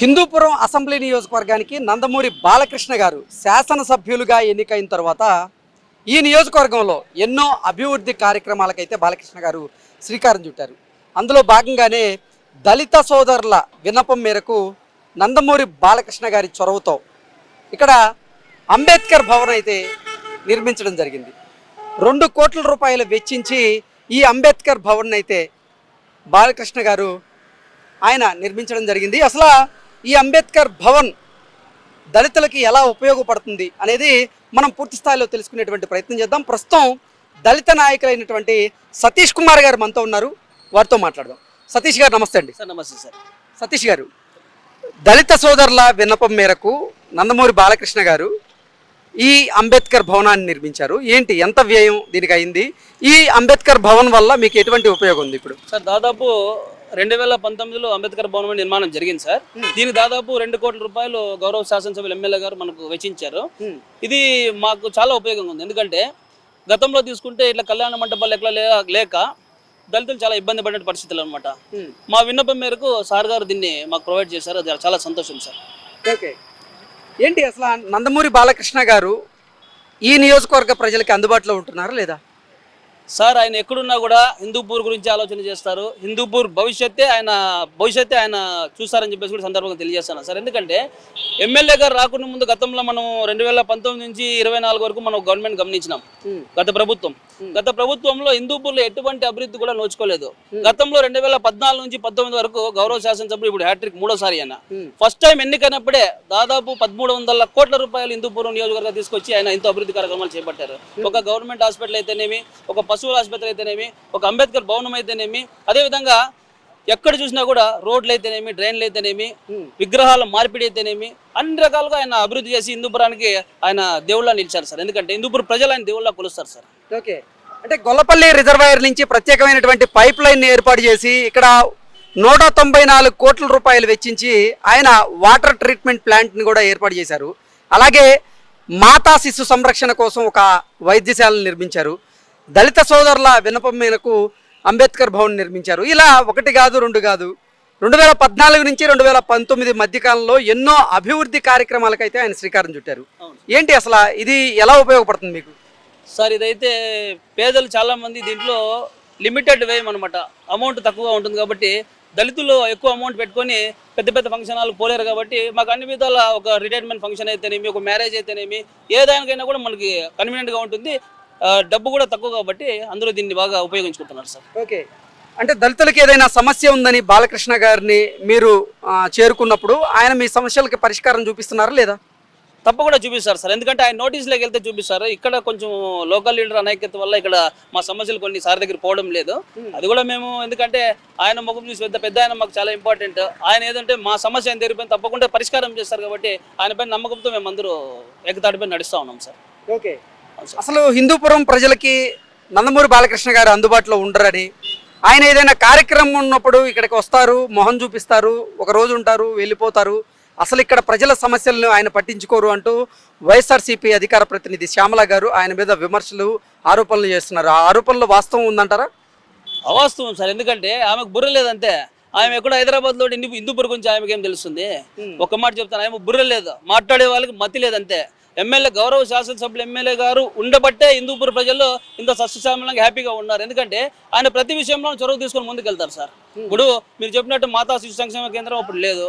Hindupuram assembly నియోజకవర్గానికి నందమూరి బాలకృష్ణ గారు శాసనసభ్యులుగా ఎన్నికైన తర్వాత ఈ నియోజకవర్గంలో ఎన్నో అభివృద్ధి కార్యక్రమాలకైతే బాలకృష్ణ గారు శ్రీకారం చుట్టారు. అందులో భాగంగానే దళిత సోదరుల విన్నపం మేరకు నందమూరి బాలకృష్ణ గారి చొరవతో ఇక్కడ అంబేద్కర్ భవన్ అయితే నిర్మించడం జరిగింది. రెండు కోట్ల రూపాయలు వెచ్చించి ఈ అంబేద్కర్ భవన్ అయితే బాలకృష్ణ గారు ఆయన నిర్మించడం జరిగింది. అసలు ఈ అంబేద్కర్ భవన్ దళితులకి ఎలా ఉపయోగపడుతుంది అనేది మనం పూర్తి స్థాయిలో తెలుసుకునేటువంటి ప్రయత్నం చేద్దాం. ప్రస్తుతం దళిత నాయకులైనటువంటి సతీష్ కుమార్ గారు మనతో ఉన్నారు. వారితో మాట్లాడదాం. సతీష్ గారు నమస్తే అండి. సార్ నమస్తే సార్. సతీష్ గారు దళిత సోదరుల విన్నపం మేరకు నందమూరి బాలకృష్ణ గారు ఈ అంబేద్కర్ భవనాన్ని నిర్మించారు. ఏంటి ఎంత వ్యయం దీనికి అయింది? ఈ అంబేద్కర్ భవన్ వల్ల మీకు ఎటువంటి ఉపయోగం ఉంది ఇప్పుడు? సార్ దాదాపు రెండు వేల పంతొమ్మిదిలో అంబేద్కర్ భవనం నిర్మాణం జరిగింది సార్. దీనికి దాదాపు రెండు కోట్ల రూపాయలు గౌరవ శాసనసభ్యులు ఎమ్మెల్యే గారు మనకు వెచ్చించారు. ఇది మాకు చాలా ఉపయోగంగా ఉంది. ఎందుకంటే గతంలో తీసుకుంటే ఇట్లా కళ్యాణ మంటపాలు ఎట్లా లే- లేక దళితులు చాలా ఇబ్బంది పడిన పరిస్థితులు అనమాట మా విన్నపం మేరకు సార్ గారు దీన్ని మాకు ప్రొవైడ్ చేశారు. అది చాలా సంతోషం సార్. ఓకే. ఏంటి అసలు నందమూరి బాలకృష్ణ గారు ఈ నియోజకవర్గ ప్రజలకి అందుబాటులో ఉంటున్నారా లేదా? సార్ ఆయన ఎక్కడున్నా కూడా హిందూపూర్ గురించి ఆలోచన చేస్తారు. హిందూపూర్ భవిష్యత్తే ఆయన భవిష్యత్తే ఆయన చూస్తారని చెప్పేసి కూడా సందర్భంగా తెలియజేస్తాను సార్. ఎందుకంటే ఎమ్మెల్యే గారు రాకుండా ముందు గతంలో మనం రెండు వేల పంతొమ్మిది నుంచి ఇరవై నాలుగు వరకు మనం గవర్నమెంట్ గమనించినాం. గత ప్రభుత్వం. గత ప్రభుత్వంలో హిందూపూర్లో ఎటువంటి అభివృద్ధి కూడా నోచుకోలేదు. గతంలో రెండు వేల పద్నాలుగు నుంచి పంతొమ్మిది వరకు గౌరవ శాసనసభ్యులు ఇప్పుడు హ్యాట్రిక్ మూడోసారి ఆయన ఫస్ట్ టైం ఎన్నికైనప్పుడే దాదాపు పదమూడు వందల కోట్ల రూపాయలు హిందూపురం నియోజకవర్గం తీసుకొచ్చి ఆయన ఎంతో అభివృద్ధి కార్యక్రమాలు చేపట్టారు. ఒక గవర్నమెంట్ హాస్పిటల్ అయితేనేమి ఒక పశువుల ఆసుపత్రి అయితేనేమి ఒక అంబేద్కర్ భవనం అయితేనేమి అదేవిధంగా ఎక్కడ చూసినా కూడా రోడ్లు అయితేనేమి డ్రైన్లు అయితేనేమి విగ్రహాల మార్పిడి అయితేనేమి అన్ని రకాలుగా ఆయన అభివృద్ధి చేసి హిందూపురానికి ఆయన దేవుళ్ళ నిలిచారు సార్. ఎందుకంటే హిందూపురం ప్రజలు ఆయన దేవుళ్ళ కొలుస్తారు సార్. ఓకే. అంటే గొల్లపల్లి రిజర్వాయర్ నుంచి ప్రత్యేకమైనటువంటి పైప్ లైన్ ఏర్పాటు చేసి ఇక్కడ నూట తొంభై నాలుగు కోట్ల రూపాయలు వెచ్చించి ఆయన వాటర్ ట్రీట్మెంట్ ప్లాంట్ని కూడా ఏర్పాటు చేశారు. అలాగే మాతా శిశు సంరక్షణ కోసం ఒక వైద్యశాలను నిర్మించారు. దళిత సోదరుల వినపం మేరకు అంబేద్కర్ భవన్ నిర్మించారు. ఇలా ఒకటి కాదు రెండు కాదు. రెండు వేల పద్నాలుగు నుంచి రెండు వేల పంతొమ్మిది మధ్యకాలంలో ఎన్నో అభివృద్ధి కార్యక్రమాలకైతే ఆయన శ్రీకారం చుట్టారు. ఏంటి అసలు? ఇది ఎలా ఉపయోగపడుతుంది మీకు? సార్ ఇదైతే పేదలు చాలా మంది దీంట్లో లిమిటెడ్ వ్యయం అనమాట అమౌంట్ తక్కువగా ఉంటుంది కాబట్టి దళితులు ఎక్కువ అమౌంట్ పెట్టుకొని పెద్ద పెద్ద ఫంక్షన్ హాల్ పోలేరు కాబట్టి మాకు అన్ని విధాల ఒక రిటైర్మెంట్ ఫంక్షన్ అయితేనేమి ఒక మ్యారేజ్ అయితేనేమి ఏ దానికైనా కూడా మనకి కన్వీనియంట్గా ఉంటుంది. డబ్బు కూడా తక్కువ కాబట్టి అందరూ దీన్ని బాగా ఉపయోగించుకుంటున్నారు సార్. ఓకే. అంటే దళితులకి ఏదైనా సమస్య ఉందని బాలకృష్ణ గారిని మీరు చేరుకున్నప్పుడు ఆయన మీ సమస్యలకి పరిష్కారం చూపిస్తున్నారా లేదా? తప్పకుండా చూపిస్తారు సార్. ఎందుకంటే ఆయన నోటీస్లోకి వెళ్తే చూపిస్తారు. ఇక్కడ కొంచెం లోకల్ లీడర్ అనైక్యత వల్ల ఇక్కడ మా సమస్యలు కొన్ని సార్ దగ్గర పోవడం లేదు. అది కూడా మేము ఎందుకంటే ఆయన ముఖం చూసి పెద్ద పెద్ద ఆయన మాకు చాలా ఇంపార్టెంట్ ఆయన ఏదంటే మా సమస్య ఆయన దగ్గర తప్పకుండా పరిష్కారం చేస్తారు కాబట్టి ఆయన పైన నమ్మకంతో మేము అందరూ ఏకతాటిపై నడుస్తూ ఉన్నాం సార్. ఓకే. అసలు హిందూపురం ప్రజలకి నందమూరి బాలకృష్ణ గారు అందుబాటులో ఉండరని ఆయన ఏదైనా కార్యక్రమం ఉన్నప్పుడు ఇక్కడికి వస్తారు మొహం చూపిస్తారు ఒక రోజు ఉంటారు వెళ్ళిపోతారు. అసలు ఇక్కడ ప్రజల సమస్యలను ఆయన పట్టించుకోరు అంటూ వైఎస్ఆర్సీపీ అధికార ప్రతినిధి శ్యామల గారు ఆయన మీద విమర్శలు ఆరోపణలు చేస్తున్నారు. ఆ ఆరోపణలు వాస్తవం ఉందంటారా? అవాస్తవం సార్. ఎందుకంటే ఆమెకు బుర్ర లేదంతే ఆమె ఎక్కడ హైదరాబాద్లో హిందూ హిందూపూర్ గురించి ఆమెకి ఏం తెలుస్తుంది ఒక మాట చెప్తాను. ఆమె బుర్ర లేదు. మాట్లాడే వాళ్ళకి మతి లేదంతే ఎమ్మెల్యే గౌరవ శాసనసభ్యులు ఎమ్మెల్యే గారు ఉండబట్టే హిందూపూర్ ప్రజలు ఇంత సస్యశ్యామలంగా హ్యాపీగా ఉన్నారు. ఎందుకంటే ఆయన ప్రతి విషయంలో చొరవ తీసుకొని ముందుకెళ్తారు సార్. ఇప్పుడు మీరు చెప్పినట్టు మాతా శిశు సంక్షేమ కేంద్రం అప్పుడు లేదు.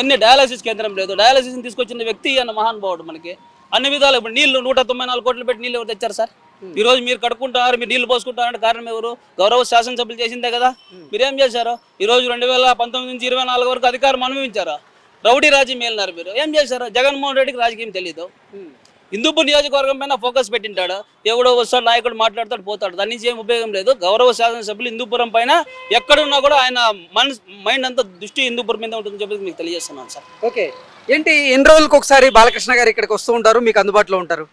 ఎన్ని డయాలసిస్ కేంద్రం లేదు. డయాలసిస్ తీసుకొచ్చిన వ్యక్తి అన్న మహానుభావుడు మనకి. అన్ని విధాలు ఇప్పుడు నీళ్ళు నూట తొంభై నాలుగు కోట్లు పెట్టి నీళ్ళు ఎవరు తెచ్చారు సార్? ఈ రోజు మీరు కడుక్కుంటారు మీరు నీళ్ళు పోసుకుంటారంటే కారణం ఎవరు? గౌరవ శాసనసభ్యులు చేసిందే కదా. మీరేం చేశారు? ఈ రోజు రెండు వేల పంతొమ్మిది నుంచి ఇరవై నాలుగు వరకు అధికారం అనుభవించారు? రౌడీ రాజ్యం మేలినారు మీరు. ఏం చేశారు? జగన్మోహన్ రెడ్డికి రాజకీయం తెలియదు హిందూపూర్ నియోజకవర్గం పైన ఫోకస్ పెట్టింటాడు. ఎవడో వస్తాడు నాయకుడు మాట్లాడతాడు పోతాడు. దాని నుంచి ఏం ఉపయోగం లేదు. గౌరవ శాసనసభ్యులు హిందూపురం పైన ఎక్కడున్నా కూడా ఆయన మనస్ మైండ్ అంతా దృష్టి హిందూపురం మీద ఉంటుందని చెప్పి మీకు తెలియజేస్తున్నాను సార్. ఓకే. ఏంటి ఎన్ని రోజులకు ఒకసారి బాలకృష్ణ గారు ఇక్కడికి వస్తూ ఉంటారు? మీకు అందుబాటులో ఉంటారు?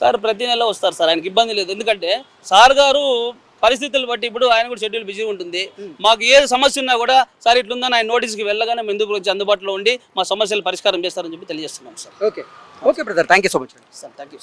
సార్ ప్రతి నెల వస్తారు సార్. ఆయనకి ఇబ్బంది లేదు. ఎందుకంటే సార్ గారు పరిస్థితులు బట్టి ఇప్పుడు ఆయన కూడా షెడ్యూల్ బిజీ ఉంటుంది. మాకు ఏ సమస్య ఉన్నా కూడా సార్ ఇట్లుందని ఆయన నోటీస్కి వెళ్ళగానే మేము ఎందుకు వచ్చి అందుబాటులో ఉండి మా సమస్యలు పరిష్కారం చేస్తారని చెప్పి తెలియజేస్తున్నాం sir. Okay okay brother thank you so much sir thank you sir